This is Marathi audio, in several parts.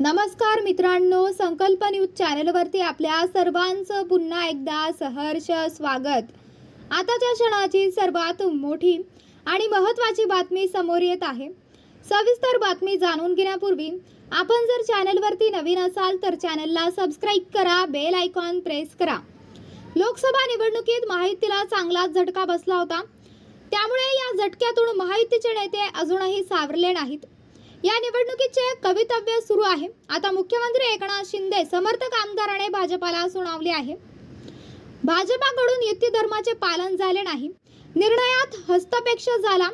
नमस्कार मित्रांनो संकल्प न्यूज चॅनलवरती आपल्या सर्वांचं पुन्हा एकदा सहर्ष स्वागत. आताच्या क्षणाची सर्वात मोठी आणि महत्त्वाची बातमी समोर येत आहे. सविस्तर बातमी जाणून घेण्यापूर्वी आपण जर चॅनलवरती नवीन असाल तर चॅनलला सबस्क्राईब करा बेल आयकॉन प्रेस करा. लोकसभा निवडणुकीत माहितीला चांगलाच झटका बसला होता. त्यामुळे या झटक्यातून माहितीचे नेते अजूनही सावरले नाहीत. या निवडणुकीचे कवितव्य सुरू आहे. आता मुख्यमंत्री एकनाथ शिंदे समर्थक आमदाराने भाजपाला सुनावले आहे. भाजपाकडून युती धर्माचे पालन झाले नाही. निर्णयात हस्तपेक्ष झाला.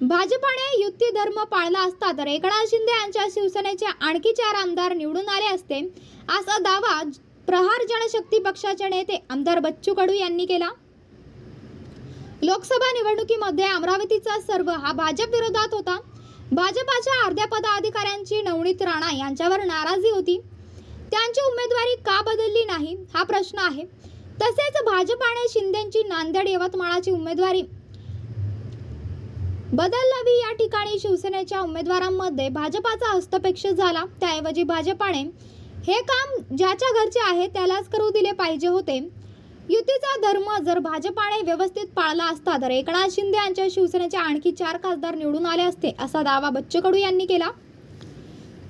भाजपाने युती धर्म पाळला असता तर एकनाथ शिंदे यांच्या शिवसेनेचे आणखी चार आमदार निवडून आले असते. असा दावा प्रहार जनशक्ती पक्षाचे नेते आमदार बच्चू कडू यांनी केला. लोकसभा निवडणुकीमध्ये अमरावतीचा सर्व हा भाजप विरोधात होता. भाजपाच्या अर्ध्या पदाधिकाऱ्यांची नवनीत राणा यांच्यावर नाराजी होती. त्यांची उमेदवारी का बदलली नाही हा प्रश्न आहे. तसेच भाजपाने शिंदेची नांदेड यवतमाळाची उमेदवारी बदलावी या ठिकाणी शिवसेनेच्या उमेदवारांमध्ये भाजपाचा हस्तपेक्ष झाला. त्याऐवजी भाजपाने हे काम ज्याच्या घरचे आहे त्यालाच करू दिले पाहिजे होते. युतीचा धर्म जर भाजपाने व्यवस्थित पाळला असता तर एकनाथ शिंदे यांच्या शिवसेनेचे आणखी चार खासदार निवडून आले असते असा दावा बच्चू कडू यांनी केला.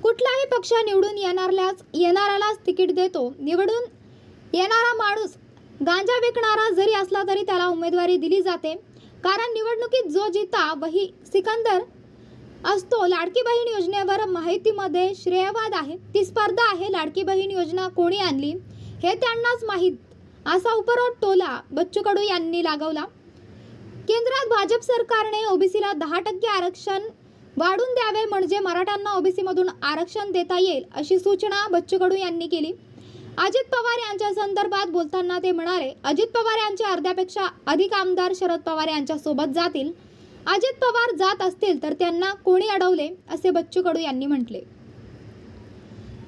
कुठलाही पक्ष निवडून येणाऱ्यालाच येणाऱ्यालाच तिकीट देतो. निवडून येणारा माणूस गांजा विकणारा जरी असला तरी त्याला उमेदवारी दिली जाते. कारण निवडणुकीत जो जिता वही सिकंदर असतो. लाडकी बहीण योजनेवर माहितीमध्ये श्रेयवाद आहे ती स्पर्धा आहे. लाडकी बहीण योजना कोणी आणली हे त्यांनाच माहीत. असा उपरोध टोला बच्चू कडू यांनी लागवला. केंद्रात भाजप सरकारने ओबीसीला दहा टक्के आरक्षण वाढून द्यावे म्हणजे मराठ्यांना ओबीसीमधून आरक्षण देता येईल अशी सूचना बच्चू कडू यांनी केली. अजित पवार यांच्या संदर्भात बोलताना ते म्हणाले अजित पवार यांचे अर्ध्यापेक्षा अधिक आमदार शरद पवार यांच्या सोबत जातील. अजित पवार जात असतील तर त्यांना कोणी अडवले? असे बच्चू कडू यांनी म्हटले.